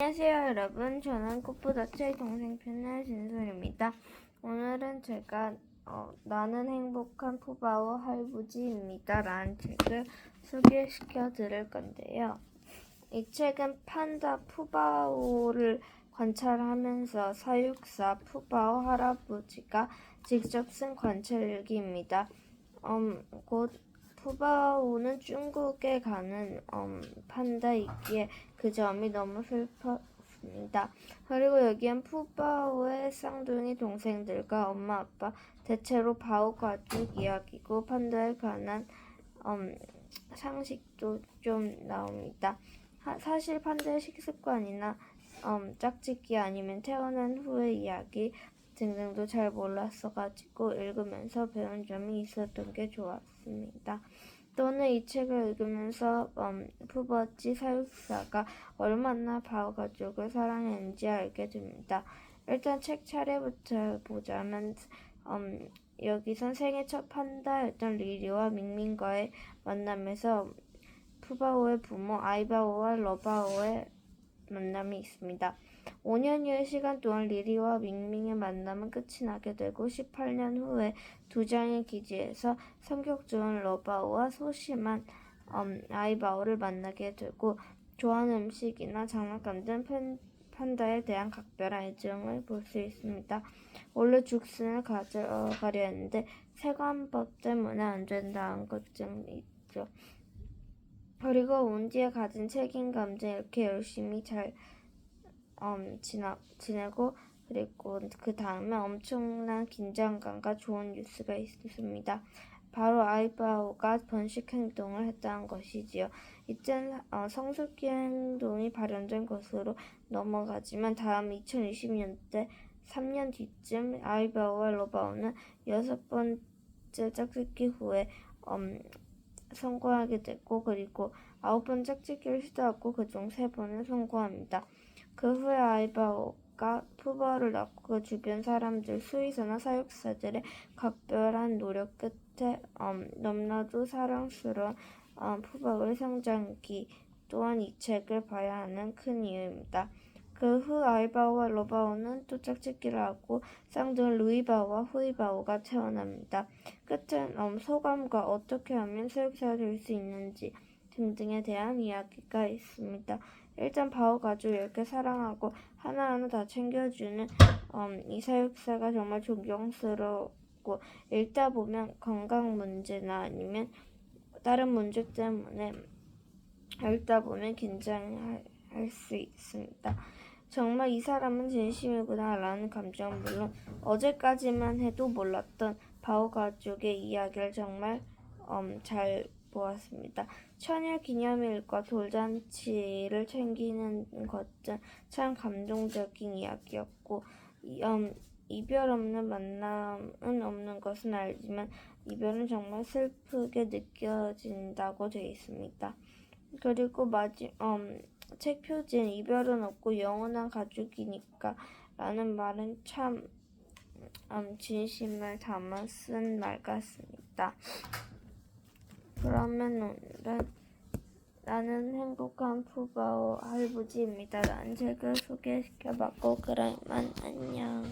안녕하세요 여러분. 저는 꽃보다의 동생 편의 진솔입니다. 오늘은 제가 어, 나는 행복한 푸바오 할부지입니다 라는 책을 소개시켜 드릴 건데요. 이 책은 판다 푸바오를 관찰하면서 사육사 푸바오 할아버지가 직접 쓴 관찰일기입니다. 음, 곧 푸바오는 중국에 가는 음, 판다이기에 그 점이 너무 슬펐습니다. 그리고 여기엔 푸바오의 쌍둥이 동생들과 엄마 아빠 대체로 바오 가족 이야기고 판다에 관한 음, 상식도 좀 나옵니다. 하, 사실 판다의 식습관이나 음, 짝짓기 아니면 태어난 후의 이야기 등등도 잘 몰랐어가지고 읽으면서 배운 점이 있었던 게 좋았습니다. 또는 이 책을 읽으면서 음, 푸버지 사육사가 얼마나 바오 가족을 사랑했는지 알게 됩니다. 일단 책 차례부터 보자면 음, 여기선 생애 첫 판다였던 리리와 밍밍과의 만남에서 푸바오의 부모 아이바오와 러바오의 만남이 있습니다. 5년여의 시간 동안 리리와 밍밍의 만남은 끝이 나게 되고 18년 후에 두 장의 기지에서 성격 좋은 러바오와 소심한 음, 아이바오를 만나게 되고 좋아하는 음식이나 장난감 등 팬, 판다에 대한 각별한 애정을 볼 수 있습니다. 원래 죽순을 가져가려 했는데 세관법 때문에 안 된다는 것좀 있죠. 그리고 운디에 가진 책임감도 이렇게 열심히 잘 음, 지나, 지내고 그리고 그 다음에 엄청난 긴장감과 좋은 뉴스가 있습니다. 바로 아이바오가 번식 행동을 했다는 것이지요. 이젠 어, 성숙기 행동이 발현된 것으로 넘어가지만 다음 2020년대 3년 뒤쯤 아이바오와 로바오는 여섯 번째 짝짓기 후에 음, 성공하게 됐고 그리고 아홉 번 짝짓기를 시도하고 그중 세 번을 성공합니다. 그 후에 아이바오가 푸바오를 낳고 그 주변 사람들, 수의사나 사육사들의 각별한 노력 끝에 음, 너무나도 사랑스러운 음, 푸바오의 성장기 또한 이 책을 봐야 하는 큰 이유입니다. 그 후 아이바오와 로바오는 또 짝짓기를 하고 쌍둥이 루이바오와 후이바오가 태어납니다. 끝은 음, 소감과 어떻게 하면 사육사가 될 수 있는지 등등에 대한 이야기가 있습니다. 일단 바오 가족 이렇게 사랑하고 하나하나 다 챙겨주는 음, 이 사육사가 정말 존경스럽고 읽다 보면 건강 문제나 아니면 다른 문제 때문에 읽다 보면 긴장할 수 있습니다. 정말 이 사람은 진심이구나 라는 감정은 물론 어제까지만 해도 몰랐던 바오 가족의 이야기를 정말 음, 잘 보았습니다. 천일 기념일과 돌잔치를 챙기는 것은 참 감동적인 이야기였고 음, 이별 없는 만남은 없는 것은 알지만 이별은 정말 슬프게 느껴진다고 되어 있습니다. 그리고 마지 음, 책 표지엔 이별은 없고 영원한 가족이니까 라는 말은 참 음, 진심을 담아 쓴 말 같습니다. 그러면 오늘은 나는 행복한 푸바오 할부지입니다. 라는 책을 소개시켜봤고 그럼 이만 안녕.